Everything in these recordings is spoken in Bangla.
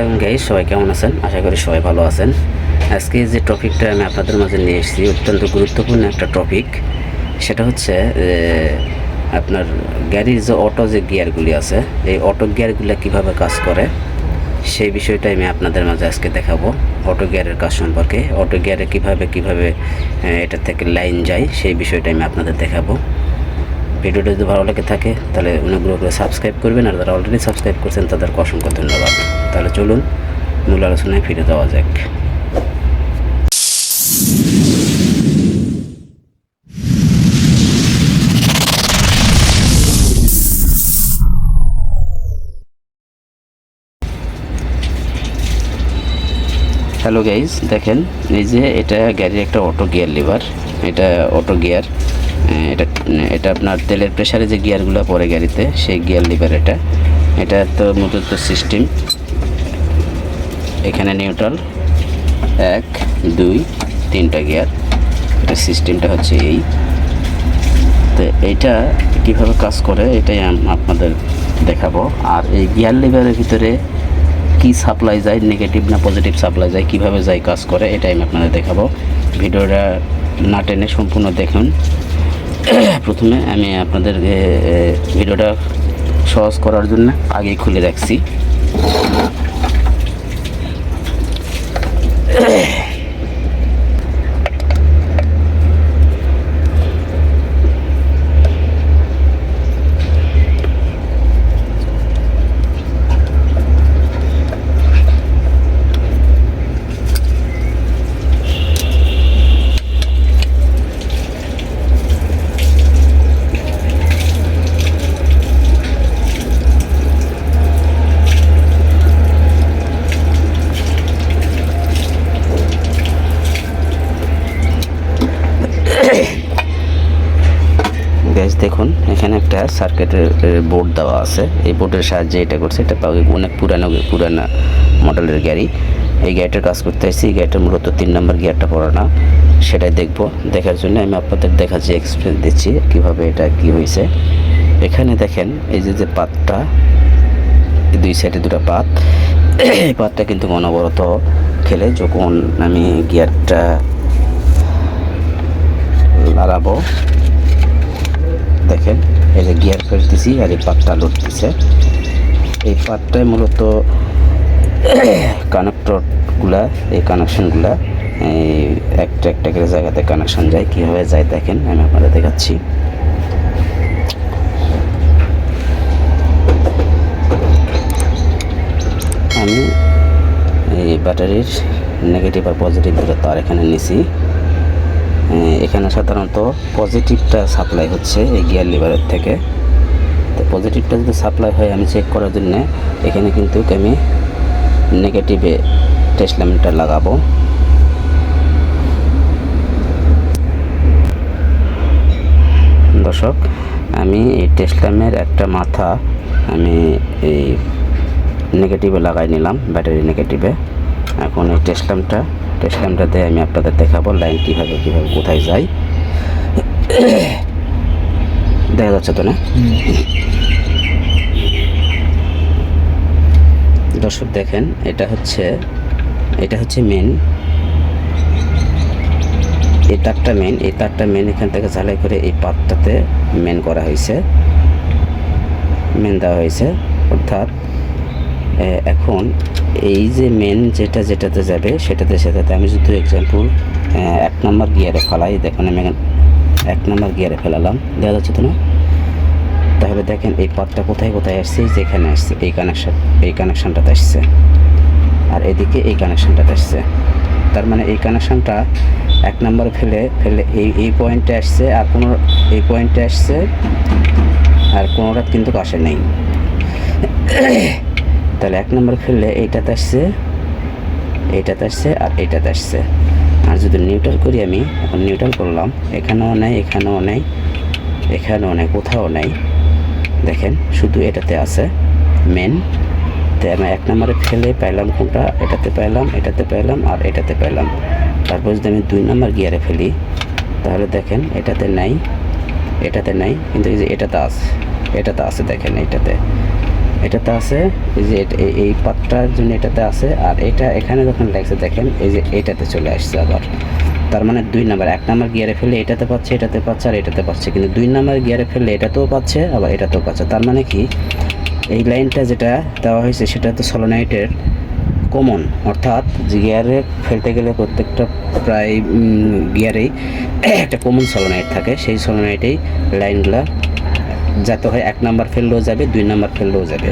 আলাইকুম সবাই কেমন আছেন? আশা করি সবাই ভালো আছেন। আজকে যে টপিকটা আমি আপনাদের মাঝে নিয়ে এসেছি, অত্যন্ত গুরুত্বপূর্ণ একটা টপিক। সেটা হচ্ছে আপনার গাড়ির যে অটো যে গিয়ারগুলি আছে, এই অটো গিয়ারগুলো কীভাবে কাজ করে, সেই বিষয়টা আমি আপনাদের মাঝে আজকে দেখাবো। অটো গিয়ারের কাজ সম্পর্কে অটো গিয়ারে কীভাবে কীভাবে এটা থেকে লাইন যায়, সেই বিষয়টা আমি আপনাদের দেখাবো। ভিডিওটা যদি ভালো লেগে থাকে, তাহলে অনুগ্রহ করে সাবস্ক্রাইব করবেন, আর যারা অলরেডি সাবস্ক্রাইব করছেন, তাদেরকে অসংখ্য ধন্যবাদ। তাহলে চলুন, মূল আলোচনায় ফিরে যাওয়া যাক। হ্যালো গাইজ দেখেন, এই যে এটা গাড়ির একটা অটো গিয়ার লিভার এটা অটো গিয়ার এটা এটা আপনার তেলের প্রেসারে যে গিয়ারগুলো পড়ে গাড়িতে, সেই গিয়ার লিভার এটা। এটা তো মূলত সিস্টেম এখানে নিউট্রাল এক, দুই, তিনটা গিয়ার এটা সিস্টেমটা হচ্ছে এই। তো এইটা কীভাবে কাজ করে, এটাই আপনাদের দেখাবো। আর এই গিয়ার লিভারের ভিতরে কি সাপ্লাই যায় নেগেটিভ না পজিটিভ সাপ্লাই যায়, কীভাবে যায়, কাজ করে, এটাই আমি আপনাদের দেখাবো। ভিডিওটা না টেনে সম্পূর্ণ দেখুন। প্রথমে আমি আপনাদের ভিডিওটা সহজ করার জন্য আগেই খুলে রাখছি। গ্যাস দেখুন, এখানে একটা সার্কিটের বোর্ড দেওয়া আছে। এই বোর্ডের সাহায্যে এটা করছে, এটা অনেক পুরানো পুরানো মডেলের গাড়ি। এই গাড়িটার কাজ করতে আসছি এই গাড়িটার মূলত তিন নম্বর গিয়ারটা পড়ানো সেটাই দেখব। দেখার জন্য আমি আপনাদের দেখাচ্ছি এক্সপিরিয়েন্স দিচ্ছি কীভাবে এটা কি হয়েছে। এখানে দেখেন, এই যে যে পাতটা দুই সাইডে দুটো পাত। এই পাতটা কিন্তু অনবরত খেলে যখন আমি গিয়ারটা লাগাবো দেখেন, এই যে গিয়ার ফেলতেছি আর এই পাতটা লড়তেছে এই পাতটাই মূলত কানেক্টরগুলা এই কানেকশনগুলা এই একটা একটা করে জায়গাতে কানেকশন যায়। কীভাবে যায় দেখেন, আমি আপনাদের দেখাচ্ছি। আমি এই ব্যাটারির নেগেটিভ আর পজিটিভ দুটো তার এখানে নিছি। এখানে সাধারণত পজিটিভটা সাপ্লাই হচ্ছে এই গিয়ার লিভারের থেকে। তো পজিটিভটা যদি সাপ্লাই হয় আমি চেক করার জন্য এখানে কিন্তু আমি নেগেটিভে টেস্ট ল্যাম্পটা লাগাবো। দর্শক, আমি এই টেস্ট ল্যাম্পের একটা মাথা আমি এই নেগেটিভে লাগাই নিলাম ব্যাটারি নেগেটিভে এখন এই টেস্ট ল্যাম্পটা টেস্ট ল্যাম্পটাতে আমি আপনাদের দেখাবো লাইন কীভাবে কীভাবে, কোথায় যাই দেখা যাচ্ছে তো না? দর্শক দেখেন, এটা হচ্ছে এটা হচ্ছে মেন এই তারটা মেন এই তারটা মেন এখান থেকে ঝালাই করে এই পাতটাতে মেন করা হয়েছে। মেন দেওয়া হয়েছে, অর্থাৎ এখন এই যে মেন যেটা যেটাতে যাবে, সেটাতে সেটাতে আমি যদি এক্সাম্পল এক নম্বর গিয়ারে ফেলাই। দেখুন, আমি এক নম্বর গিয়ারে ফেলালাম। দেখা যাচ্ছে তো না? তাহলে দেখেন, এই পথটা কোথায় কোথায় আসছে? যেখানে আসছে, এই কানেকশন এই কানেকশানটাতে আসছে। আর এদিকে এই কানেকশানটাতে আসছে। তার মানে এই কানেকশানটা এক নম্বরে ফেলে ফেলে এই এই পয়েন্টে আসছে, আর কোনো এই পয়েন্টে আসছে, আর কোনোটা কিন্তু আসে নেই। তাহলে এক নম্বর ফেললে এইটাতে আসছে এইটাতে আসছে আর এইটাতে আসছে। আর যদি নিউট্রাল করি আমি, এখন নিউট্রাল করলাম, এখানেও নেই এখানেও নেই এখানেও নেই, কোথাও নেই। দেখেন, শুধু এটাতে আছে মেন তো আমি এক নম্বরে ফেলে পাইলাম কোনটা? এটাতে পাইলাম এটাতে পাইলাম আর এটাতে পাইলাম। তারপর যদি আমি দুই নম্বর গিয়ারে ফেলি, তাহলে দেখেন, এটাতে নাই এটাতে নাই, কিন্তু এই যে এটাতে আছে এটাতে আছে, দেখেন এটাতে এটাতে আছে, এই যে এই- পাতটার জন্য এটাতে আছে, আর এটা এখানে যখন লাগছে, দেখেন, এই যে এটাতে চলে আসছে আবার। তার মানে দুই নাম্বার, এক নাম্বার গিয়ারে ফেললে এটাতে পাচ্ছে এটাতে পাচ্ছে, আর এটাতে পাচ্ছে। কিন্তু দুই নাম্বার গিয়ারে ফেললে এটাতেও পাচ্ছে, আবার এটাতেও পাচ্ছে। তার মানে কি, এই লাইনটা যেটা দেওয়া হয়েছে, সেটা তো সলোনাইটের কমন অর্থাৎ গিয়ারে ফেলতে গেলে প্রত্যেকটা প্রায় গিয়ারেই একটা কমন সলোনাইট থাকে। সেই সলোনাইটেই লাইনগুলা যাতে হয় এক নাম্বার ফেললেও যাবে, দুই নাম্বার ফেললেও যাবে।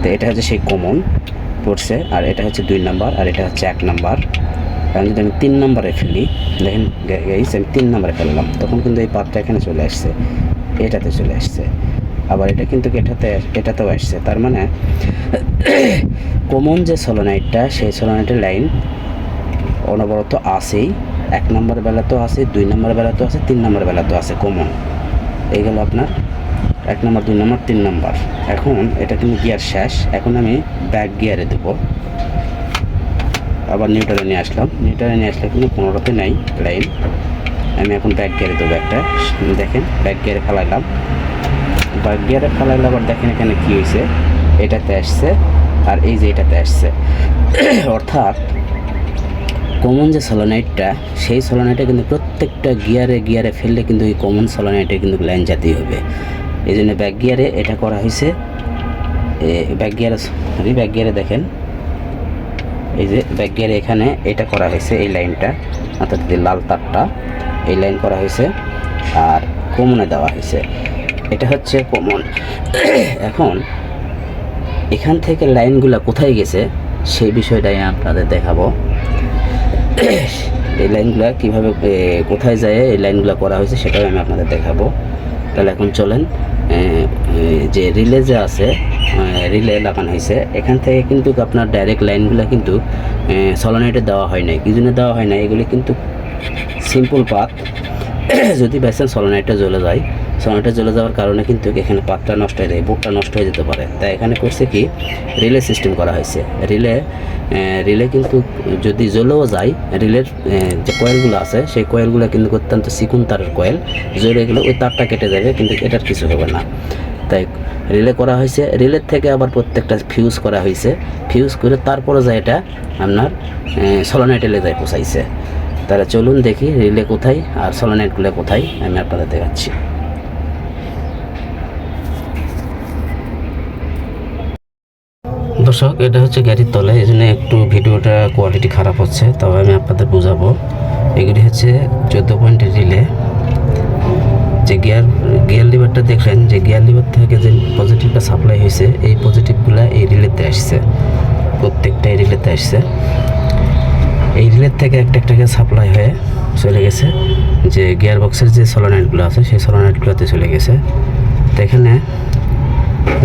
তো এটা হচ্ছে সেই কমন পড়ছে, আর এটা হচ্ছে দুই নাম্বার, আর এটা হচ্ছে এক নাম্বার। কারণ যদি আমি তিন নাম্বারে ফেলি, দেখেন গাইস আমি তিন নাম্বারে ফেললাম, তখন কিন্তু এই পাতটা এখানে চলে আসছে, এটাতে চলে আসছে। আবার এটা কিন্তু এটাতে এটাতেও আসছে। তার মানে কমন যে সলোনাইটটা সেই সলোনাইটের লাইন অনবরত আসেই এক নম্বর বেলাতেও আছে, দুই নম্বর বেলাতেও আছে, তিন নম্বর বেলাতেও আছে কমন এই গেল আপনার এক নম্বর, দুই নম্বর, তিন নম্বর। এখন এটা কিন্তু গিয়ার শেষ। এখন আমি ব্যাক গিয়ারে দেবো। আবার নিউট্রালে নিয়ে আসলাম। নিউট্রালে নিয়ে আসলে কিন্তু পনেরোতে নেই লাইন আমি এখন ব্যাক গিয়ারে দেবো একটা। দেখেন ব্যাক গিয়ারে ফেলাইলাম ব্যাক গিয়ারে ফেলাইলে আবার দেখেন এখানে কী হয়েছে এটাতে আসছে আর এই যে এটাতে আসছে। অর্থাৎ কমন যে সলোনাইটটা সেই সলোনাইটটা কিন্তু প্রত্যেকটা গিয়ারে গিয়ারে ফেললে কিন্তু এই কমন সলোনাইটে কিন্তু লাইন জাতীয় হবে। এই জন্য ব্যাক গিয়ারে এটা করা হয়েছে। ব্যাক গিয়ারে সরি ব্যাক গিয়ারে দেখেন। এই যে ব্যাক গিয়ারে এখানে এটা করা হয়েছে, এই লাইনটা, অর্থাৎ এই লাল তারটা, এই লাইন করা হয়েছে। আর কমনে দেওয়া হয়েছে। এটা হচ্ছে কমন। এখন, এখান থেকে লাইনগুলো কোথায় গেছে, সেই বিষয়টাই আপনাদের দেখাবো। এই লাইনগুলো কীভাবে কোথায় যায়, এই লাইনগুলো করা হয়েছে, সেটাও আমি আপনাদের দেখাবো। তাহলে এখন চলেন যে রিলে যে আছে রিলে লাগানো হয়েছে, এখান থেকে কিন্তু আপনার ডাইরেক্ট লাইনগুলো কিন্তু সলোনাইটে দেওয়া হয় নাই। কি দেওয়া হয় না এগুলি কিন্তু সিম্পল পাথ যদি বেসেন সলোনাইটটা জ্বলে যায় সলোনাইটটা জ্বলে যাওয়ার কারণে কিন্তু এখানে পাতটা নষ্ট হয়ে যায় বোর্ডটা নষ্ট হয়ে যেতে পারে। তাই এখানে করছে কি? রিলে সিস্টেম করা হয়েছে। রিলে রিলে কিন্তু যদি জ্বলেও যায়, রিলের যে কয়েলগুলো আছে, সেই কয়েলগুলো কিন্তু অত্যন্ত চিকুন তারের কয়েল জ্বলে গেলে ওই তারটা কেটে যাবে, কিন্তু এটার কিছু হবে না। তাই রিলে করা হয়েছে। রিলের থেকে আবার প্রত্যেকটা ফিউজ করা হয়েছে। ফিউজ করে তারপরে যায় এটা আপনার সলোনাইটেলে যায় পোষাইছে। তাহলে চলুন দেখি রিলে কোথায় আর সলোনাইটগুলো কোথায় আমি আপনাদের দেখাচ্ছি। দর্শক, এটা হচ্ছে গাড়ির তলে, এই জন্য একটু ভিডিওটা কোয়ালিটি খারাপ হচ্ছে, তবে আমি আপনাদের বোঝাবো। এগুলি হচ্ছে চোদ্দ পয়েন্টের রিলে। যে গিয়ার গিয়ার লিভারটা দেখলেন, যে গিয়ার লিভার থেকে যে পজিটিভটা সাপ্লাই হয়েছে, এই পজিটিভগুলো এই রিলেতে আসছে। প্রত্যেকটা এই রিলেতে আসছে। এই রিলের থেকে একটা একটাকে সাপ্লাই হয়ে চলে গেছে। যে গিয়ার বক্সের যে সলোনাইটগুলো আছে সেই সলোনাইটগুলোতে চলে গেছে। তো এখানে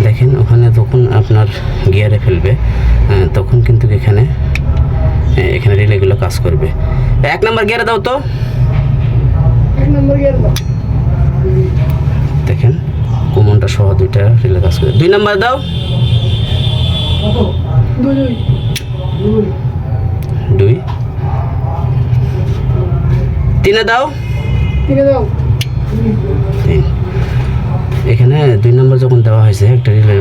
দেখেন ওখানে যখন আপনার গিয়ারে ফেলবে তখন কিন্তু এখানে এখানে রিলেগুলো কাজ করবে। এক নম্বর গিয়ারে দাও তো। দেখেন কুমনটা সহ দুইটা রিলে কাজ করে। দুই নাম্বার দাও। দুই। তিনে দাও। দাও। তিন। এখানে দুই নম্বর যখন দেওয়া হয়েছে একটা রিলে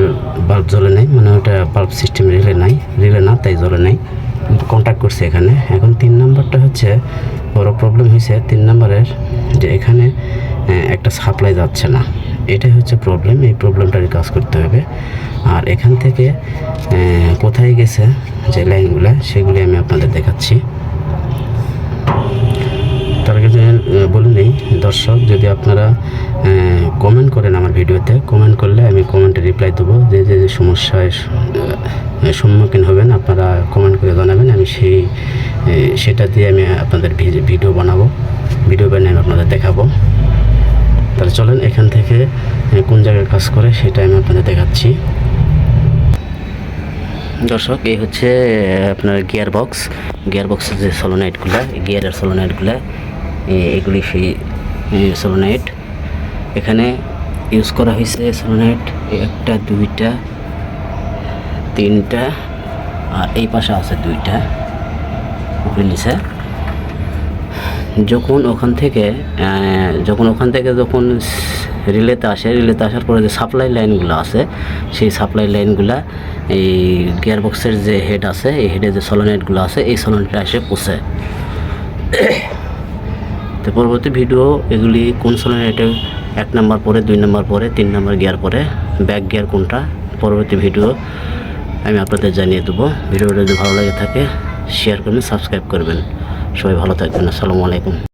বাল্ব জ্বলে নাই মানে ওটা বাল্ব সিস্টেম রিলে নাই রিলে না তাই জ্বলে নাই। কন্ট্যাক্ট করছে এখানে। এখন তিন নম্বরটা হচ্ছে বড় প্রবলেম হয়েছে তিন নম্বরের যে এখানে একটা সাপ্লাই যাচ্ছে না। এটাই হচ্ছে প্রবলেম এই প্রবলেমটারই কাজ করতে হবে। আর এখান থেকে কোথায় গেছে যে লাইনগুলো সেগুলি আমি আপনাদের দেখাচ্ছি। দর্শক, যদি আপনারা কমেন্ট করেন আমার ভিডিওতে কমেন্ট করলে আমি কমেন্টে রিপ্লাই দেবো। যে যে যে সমস্যায় সম্মুখীন হবেন, আপনারা কমেন্ট করে জানাবেন। আমি সেই সেটা দিয়ে আমি আপনাদের ভিডিও বানাবো। ভিডিও বানিয়ে আমি আপনাদের দেখাবো। তাহলে চলেন, এখান থেকে কোন জায়গায় কাজ করে সেটা আমি আপনাদের দেখাচ্ছি। দর্শক, এই হচ্ছে আপনার গিয়ার বক্স গিয়ার বক্সের যে সলোনাইটগুলো গিয়ারের সলোনাইটগুলো এগুলি সেই সলোনাইট এখানে ইউজ করা হয়েছে সলোনাইট একটা, দুইটা, তিনটা, আর এই পাশে আছে দুইটা। নিচে। যখন ওখান থেকে যখন ওখান থেকে যখন রিলেতে আসে রিলেতে আসার পরে যে সাপ্লাই লাইনগুলো আছে, সেই সাপ্লাই লাইনগুলা এই গিয়ারবক্সের যে হেড আছে, এই হেডে যে সলোনেটগুলো আছে, এই সলোনেটে এসে পৌঁছে তো পরবর্তী ভিডিও এগুলি কোন সলোনেটে এক নাম্বার পরে, দুই নাম্বার পরে, তিন নাম্বার গিয়ার পরে ব্যাক গিয়ার কোনটা, পরবর্তী ভিডিও আমি আপনাদের জানিয়ে দেবো। ভিডিওটা যদি ভালো লাগে থাকে শেয়ার করবেন সাবস্ক্রাইব করবেন। সবাই ভালো থাকবেন, আসসালামু আলাইকুম।